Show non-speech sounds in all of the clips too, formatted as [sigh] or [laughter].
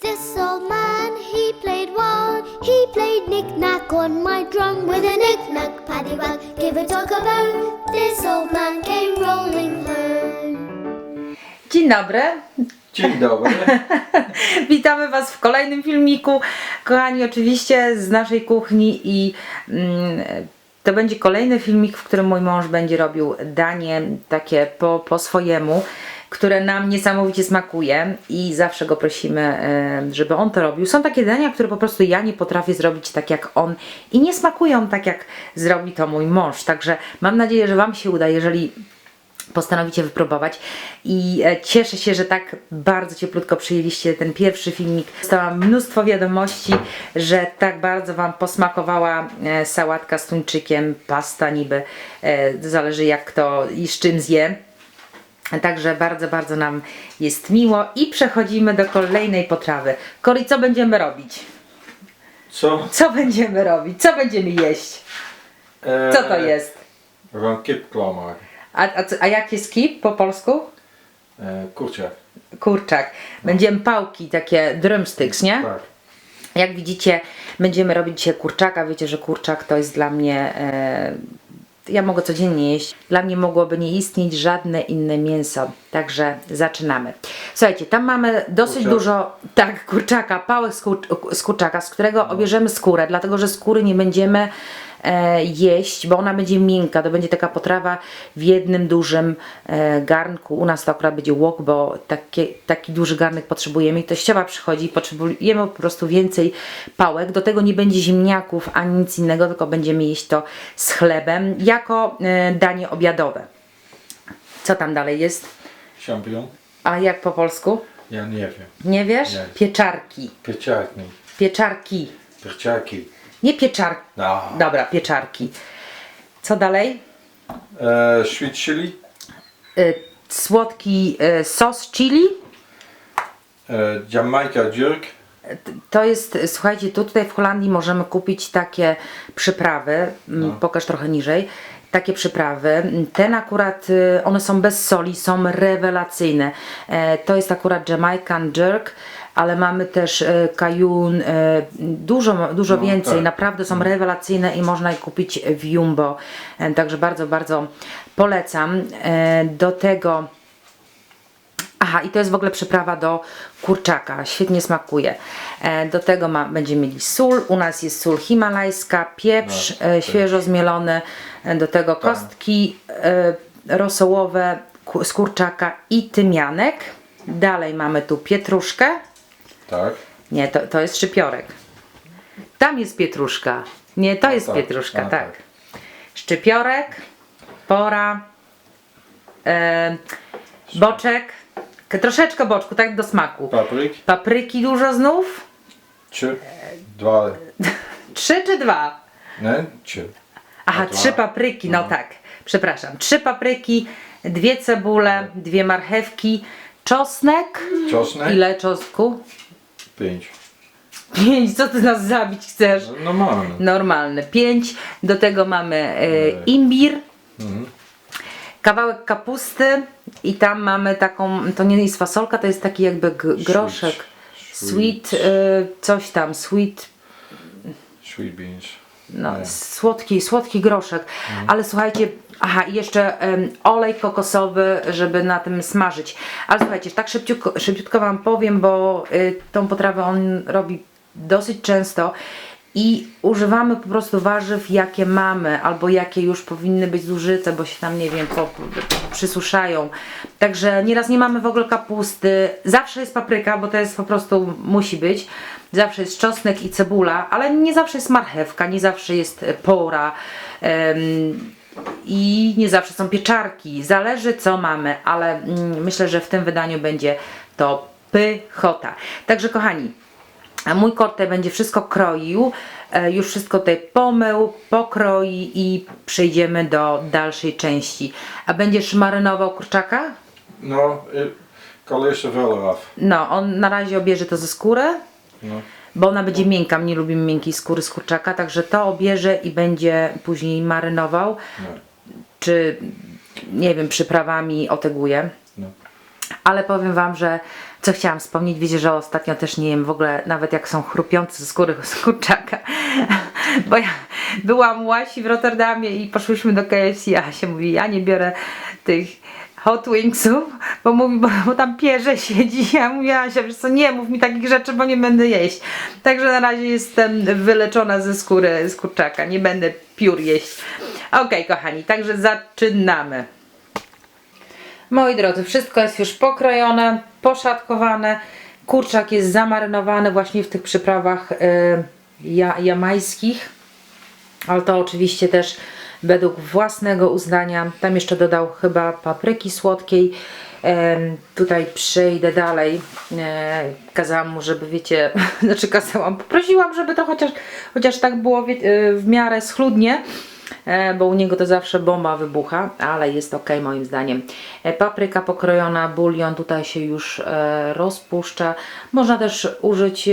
This old man, he played one. He played knick-knack on my drum with a knick-knack, paddywhack, give a dog a bone. This old man came rolling home. Dzień dobry. Dzień dobry. [laughs] Witamy Was w kolejnym filmiku. Kochani, oczywiście z naszej kuchni i mm, to będzie kolejny filmik, w którym mój mąż będzie robił danie takie po, po swojemu, które nam niesamowicie smakuje i zawsze go prosimy, e, żeby on to robił. Są takie dania, które po prostu ja nie potrafię zrobić tak jak on i nie smakują tak jak zrobi to mój mąż. Także mam nadzieję, że Wam się uda, jeżeli postanowicie wypróbować i e, cieszę się, że tak bardzo cieplutko przyjęliście ten pierwszy filmik. Dostałam mnóstwo wiadomości, że tak bardzo Wam posmakowała e, sałatka z tuńczykiem, pasta niby, zależy jak kto i z czym zje. Także bardzo, bardzo nam jest miło i przechodzimy do kolejnej potrawy. Kori, co będziemy robić? Co? Co będziemy robić? Co będziemy jeść? Eh, Co to jest? We gaan kip klaarmaken. A, a, co- a jak jest kip po polsku? Eh kurczak. kurczak. Będziemy pałki, takie drumsticks, nie? Tak. Jak widzicie, będziemy robić dzisiaj kurczaka. Wiecie, że kurczak to jest dla mnie. E, ja mogę codziennie jeść. Dla mnie mogłoby nie istnieć żadne inne mięso. Także zaczynamy. Słuchajcie, tam mamy dosyć Kurczak. dużo, tak, kurczaka, pałek z, kur, z kurczaka, z którego obierzemy skórę, dlatego że skóry nie będziemy jeść, bo ona będzie miękka. To będzie taka potrawa w jednym dużym e, garnku. U nas to akurat będzie łok, bo takie, taki duży garnek potrzebujemy i teściowa przychodzi, potrzebujemy po prostu więcej pałek. Do tego nie będzie ziemniaków ani nic innego, tylko będziemy jeść to z chlebem jako e, danie obiadowe. Co tam dalej jest? Champignon? A jak po polsku? Ja nie wiem. Nie wiesz? Nie. Pieczarki. Pieczarki. Pieczarki. Pieczarki. Nie pieczarki. No. Dobra, pieczarki. Co dalej? Eh sweet chili. Y, słodki y, sos chili. Eh Jamaica jerk. To jest, słuchajcie, tu tutaj w Holandii możemy kupić takie przyprawy. Mm, Pokaż trochę niżej. Takie przyprawy. Ten akurat, y, one są bez soli, są rewelacyjne. E, To jest akurat Jamaican Jerk, ale mamy też e, Cajun, e, dużo, dużo No, więcej. tak. Naprawdę są rewelacyjne i można je kupić w Jumbo. E, Także bardzo, bardzo polecam. Do tego Aha, i to jest w ogóle przyprawa do kurczaka. Świetnie smakuje. Do tego ma, będziemy mieli sól. U nas jest sól himalajska, pieprz No, tak. świeżo zmielony. Do tego kostki e, rosołowe z kurczaka i tymianek. Dalej mamy tu pietruszkę. Tak. Nie, to, to jest szczypiorek. Tam jest pietruszka. Nie, to jest tak. pietruszka, A, tak. tak. Szczypiorek, pora, e, boczek, k- troszeczkę boczku, tak do smaku. Papryk. Papryki dużo znów? Trzy. Dwa. [laughs] Trzy czy dwa? Ne? Trzy. Aha, dwa. trzy papryki, no tak. Przepraszam. Trzy papryki, dwie cebule, dwie marchewki, czosnek. Czosnek. Ile czosnku? Pięć. Pięć, co ty nas zabić chcesz? No, Normalne. Normalny. Pięć. Do tego mamy e, imbir, Mhm. kawałek kapusty i tam mamy taką, to nie jest fasolka, to jest taki jakby g- groszek. Sweet, Sweet. e, coś tam, sweet, Sweet beans. no, słodki, słodki groszek. Ale słuchajcie, aha, i jeszcze em, olej kokosowy, żeby na tym smażyć. Ale słuchajcie, tak szybciutko, szybciutko Wam powiem, bo y, tą potrawę on robi dosyć często i używamy po prostu warzyw, jakie mamy, albo jakie już powinny być zużyte, bo się tam, nie wiem, po, przysuszają. Także nieraz nie mamy w ogóle kapusty. Zawsze jest papryka, bo to jest po prostu, musi być. Zawsze jest czosnek i cebula, ale nie zawsze jest marchewka, nie zawsze jest pora. I nie zawsze są pieczarki. Zależy co mamy, ale mm, myślę, że w tym wydaniu będzie to pychota. Także kochani, mój tutaj będzie wszystko kroił, e, już wszystko tutaj pomył, pokroi i przejdziemy do dalszej części. A będziesz marynował kurczaka? No, vellen af. No, on na razie obierze to ze skóry, No. Bo ona będzie miękka. My nie lubimy miękkiej skóry z kurczaka, także to obierze i będzie później marynował, No. czy nie wiem, przyprawami oteguje. No. Ale powiem Wam, że Co chciałam wspomnieć, wiecie, że ostatnio też nie jem w ogóle, nawet jak są chrupiące skóry z kurczaka. [laughs] Bo ja byłam Łasi w Rotterdamie i poszłyśmy do KFC, a się mówi, ja nie biorę tych hot wingsów, bo mówi, bo, bo tam pierze siedzi. Ja mówię, Asia, wiesz co, nie mów mi takich rzeczy, bo nie będę jeść. Także na razie jestem wyleczona ze skóry z kurczaka, nie będę piór jeść. Okej, kochani, także zaczynamy. Moi drodzy, wszystko jest już pokrojone, poszatkowane. Kurczak jest zamarynowany właśnie w tych przyprawach y, ja, jamajskich. Ale to oczywiście też według własnego uznania. Tam jeszcze dodał chyba papryki słodkiej. Tutaj przejdę dalej. E, kazałam mu, żeby wiecie, [laughs] znaczy kazałam, poprosiłam, żeby to chociaż, chociaż tak było e, w miarę schludnie. E, bo u niego to zawsze bomba wybucha, ale jest ok moim zdaniem. Papryka pokrojona, bulion tutaj się już rozpuszcza. Można też użyć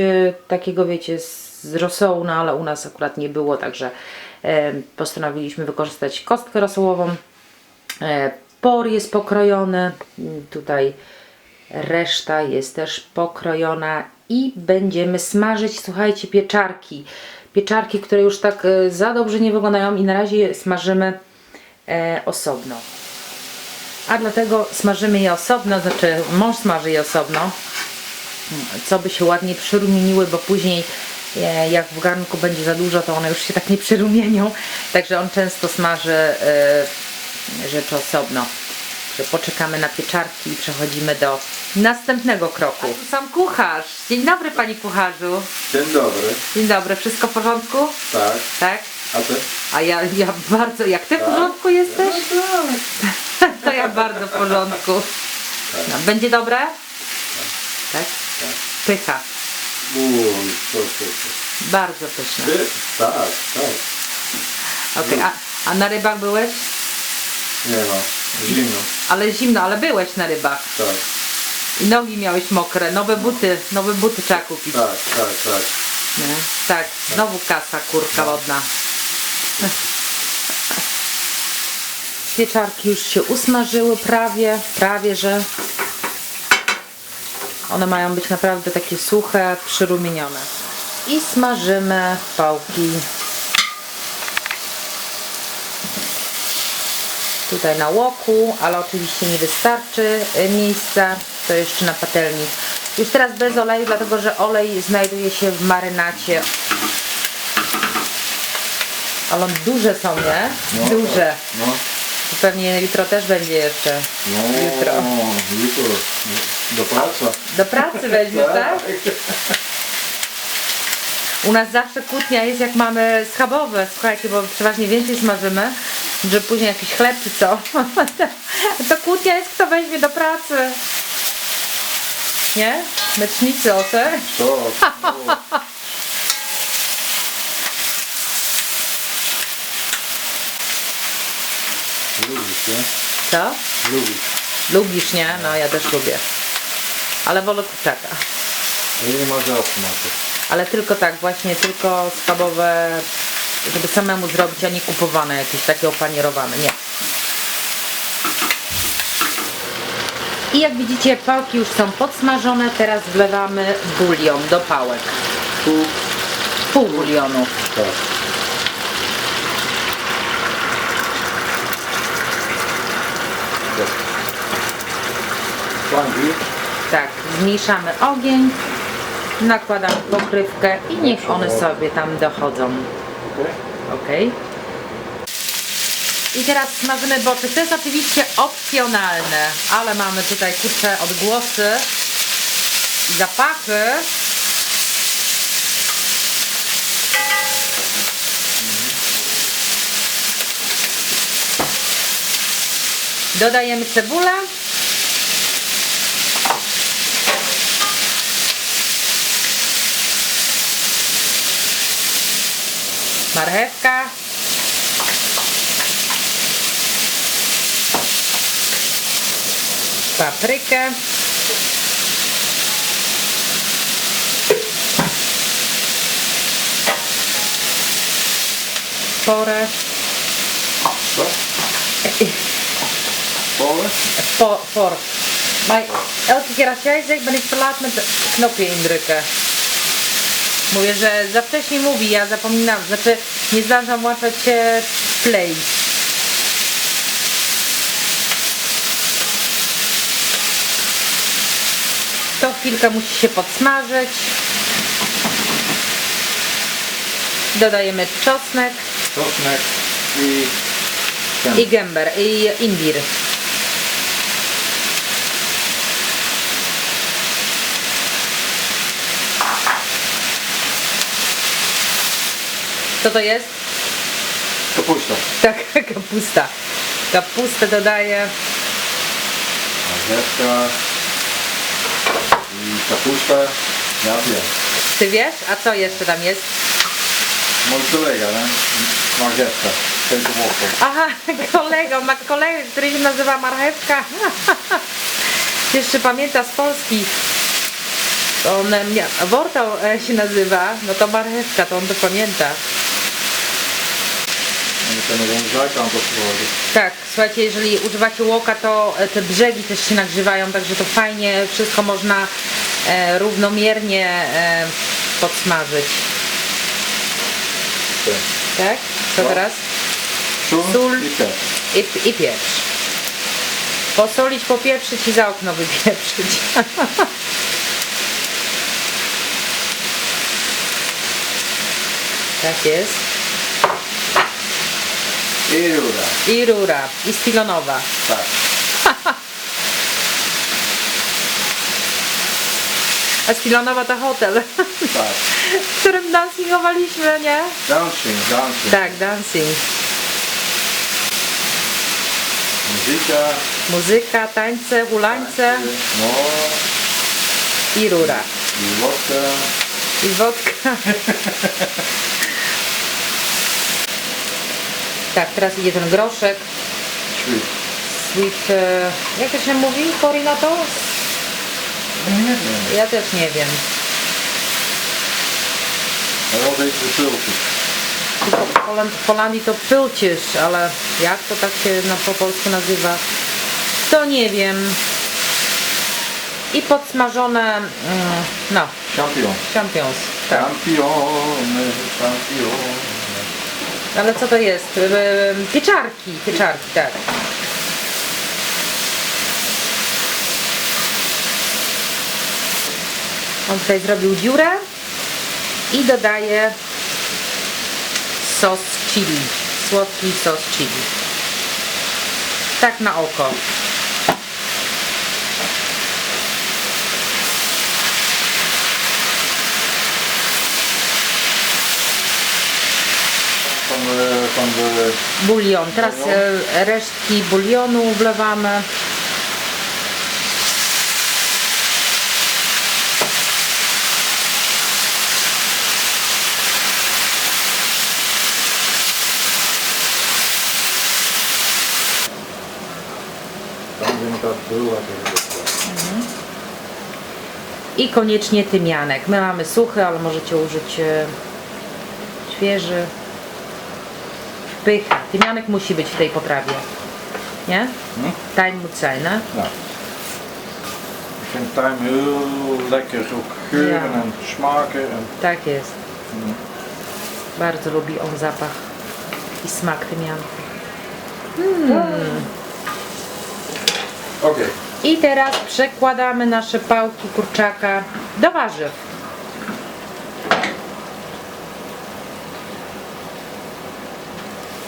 takiego, wiecie, z rosołu, no ale u nas akurat nie było, także postanowiliśmy wykorzystać kostkę rosołową. E, por jest pokrojony, mm, tutaj reszta jest też pokrojona i będziemy smażyć, słuchajcie, pieczarki. Pieczarki, które już tak e, za dobrze nie wyglądają i na razie smażymy e, osobno. A dlatego smażymy je osobno, znaczy mąż smaży je osobno, co by się ładnie przyrumieniły, bo później e, jak w garnku będzie za dużo, to one już się tak nie przyrumienią. Także on często smaży e, rzeczy osobno. Że poczekamy na pieczarki i przechodzimy do następnego kroku. A tu sam kucharz. Dzień dobry panie kucharzu. Dzień dobry. Dzień dobry, wszystko w porządku? Tak. Tak? A ty? A ja, ja bardzo, jak ty w porządku jesteś? [laughs] To ja bardzo w porządku. No, będzie dobre? Tak? Pycha. Co. Bardzo pyszne. Ty? Tak, tak. Okej, a, a na rybach byłeś? Nie ma. Zimno. Ale zimno, ale byłeś na rybach. Tak, I nogi miałeś mokre, nowe buty, nowe buty trzeba kupić. tak, tak, tak. Nie? Tak, znowu kasa kurka wodna. Pieczarki już się usmażyły prawie, prawie że. One mają być naprawdę takie suche, przyrumienione. I smażymy pałki. Tutaj na łoku, ale oczywiście nie wystarczy y, miejsca, to jeszcze na patelni. Już teraz bez oleju, dlatego że olej znajduje się w marynacie. Ale one duże są, nie? No, duże. No, Pewnie jutro też będzie jeszcze. no, Jutro. jutro. Do pracy. Do pracy weźmiesz, tak? U nas zawsze kłótnia jest jak mamy schabowe, słuchajcie, bo przeważnie więcej smażymy, że później jakiś chleb czy co. [laughs] To kłótnia jest kto weźmie do pracy. Nie? Mecznicy o te. Co? co? Lubisz, nie? Co? Lubisz. Lubisz, nie? No ja też lubię. Ale wolę kurczaka. A nie ma to. Ale tylko tak, właśnie tylko schabowe, żeby samemu zrobić, a nie kupowane jakieś takie opanierowane, nie. I jak widzicie, pałki już są podsmażone, teraz wlewamy bulion do pałek. Tu. Pół bulionu. Tak. Tak. Flanki. Tak, zmniejszamy ogień, nakładam pokrywkę i niech one sobie tam dochodzą. Ok. I teraz smażymy boczek. To jest oczywiście opcjonalne, ale mamy tutaj kurcze odgłosy i zapachy. Dodajemy cebulę. Marchewka. Paprykę. Porę. Co? Pole? Po, por. Maar elke keer als jij zegt ben ik te laat met het knopje indrukken. Mówię, że za wcześnie mówi, ja zapominam, znaczy nie zdążam e, play. To chwilkę musi się podsmażyć. Dodajemy czosnek Czosnek i ten. i gęber i imbir. Co to jest? kapusta. Tak, [laughs] kapusta. Kapustę dodaję. Marchewka i kapusta. Ja wiem. Ty wiesz? A co jeszcze tam jest? Mój kolega, nie? Marchewka. Peter Walker. Aha, [laughs] kolego, ma kolegę, który się nazywa Marchewka. [laughs] Jeszcze pamięta z Polski. On e, mia- Wortał e, się nazywa, no to Marchewka, to on to pamięta. Ten to przychodzi. Tak, słuchajcie, jeżeli używacie łoka, to e, te brzegi też się nagrzewają, także to fajnie, wszystko można e, równomiernie e, podsmażyć. Tak? Co No. teraz? Sól, Sól. i pieprz. I, I pieprz. Posolić, popieprzyć i za okno wypieprzyć. [laughs] tak jest. I rura. I rura. I spilonowa. Tak. A spilonowa to hotel, Tak. w którym dancingowaliśmy, nie? Dancing, dancing. Tak, dancing. Muzyka. Muzyka, tańce, hulańce No. i rura. I wodka. I wodka. [laughs] Tak, teraz idzie ten groszek. Sweet. Sweet, e, jak to się mówi? Cory na to? Nie wiem. Ja też nie wiem. Ale odejdź do tyłku. Tylko w Holand- w Holandii to pylcisz, ale jak to tak się na, po polsku nazywa? To nie wiem. I podsmażone, mm, no, Champion. champions. Tak. Championy, championy. Ale co to jest? Pieczarki, pieczarki, tak. On tutaj zrobił dziurę i dodaje sos chili, słodki sos chili. Tak na oko. Van de Bulion. Teraz e, resztki bulionu wlewamy. Tam była I koniecznie tymianek. My mamy suchy, ale możecie użyć e, świeży. Pycha. Tymianek musi być w tej potrawie. Nie? Hm? Time moet zijn, hè? Ja. Ik vind thyme heel lekker, ook geuren Ja. en smaken. En, Tak jest. Mm. Bardzo lubi on zapach i smak tymianku. Oké, I teraz przekładamy nasze pałki kurczaka do warzyw.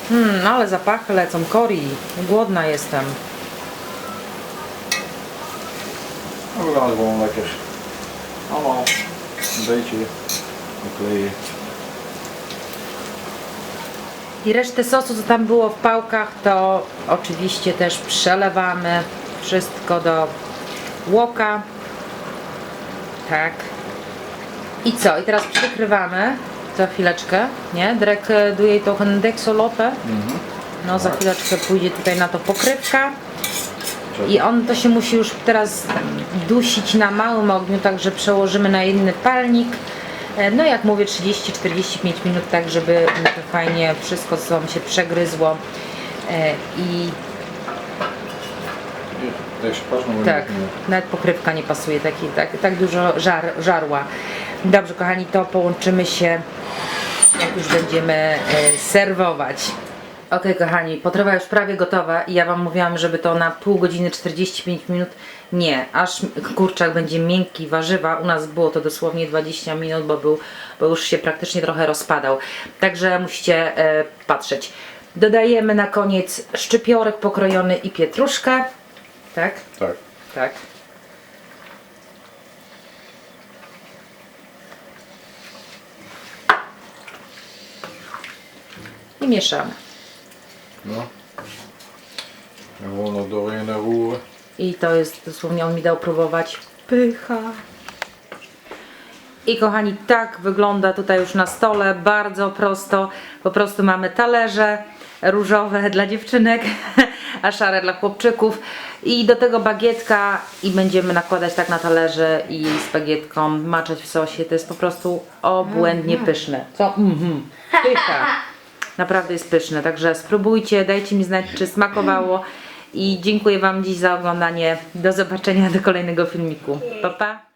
Hmm, ale zapachy lecą. Cori, głodna jestem. gaan het gewoon lekker allemaal een beetje bekleeden. I resztę sosu, co tam było w pałkach, to oczywiście też przelewamy wszystko do łoka. Tak. I co? I teraz przykrywamy za chwileczkę, nie? Drek e, doe je toch een deksolope. No za chwileczkę pójdzie tutaj na to pokrywka. I on to się musi już teraz dusić na małym ogniu, także przełożymy na inny palnik. E, No jak mówię 30-45 minut, tak żeby to fajnie wszystko co się przegryzło. E, I Tak, nawet pokrywka nie pasuje, taki, tak, tak dużo żar, żarła. Dobrze, kochani, to połączymy się, jak już będziemy e, serwować. Ok, kochani, potrawa już prawie gotowa i ja Wam mówiłam, żeby to na pół godziny 45 minut. Nie, aż kurczak będzie miękki, warzywa. U nas było to dosłownie 20 minut, bo, był, bo już się praktycznie trochę rozpadał. Także musicie e, patrzeć. Dodajemy na koniec szczypiorek pokrojony i pietruszkę. Tak? Tak. Tak. I mieszamy. No. Doorheen roeren. I to jest dosłownie, on mi dał próbować. Pycha. I kochani, tak wygląda tutaj już na stole, bardzo prosto. Po prostu mamy talerze różowe dla dziewczynek, [laughs] a szare dla chłopczyków. I do tego bagietka i będziemy nakładać tak na talerze i z bagietką maczać w sosie. To jest po prostu obłędnie pyszne. Co? Mhm. Pycha. Naprawdę jest pyszne, także spróbujcie, dajcie mi znać, czy smakowało. I dziękuję Wam dziś za oglądanie. Do zobaczenia do kolejnego filmiku. Pa, pa.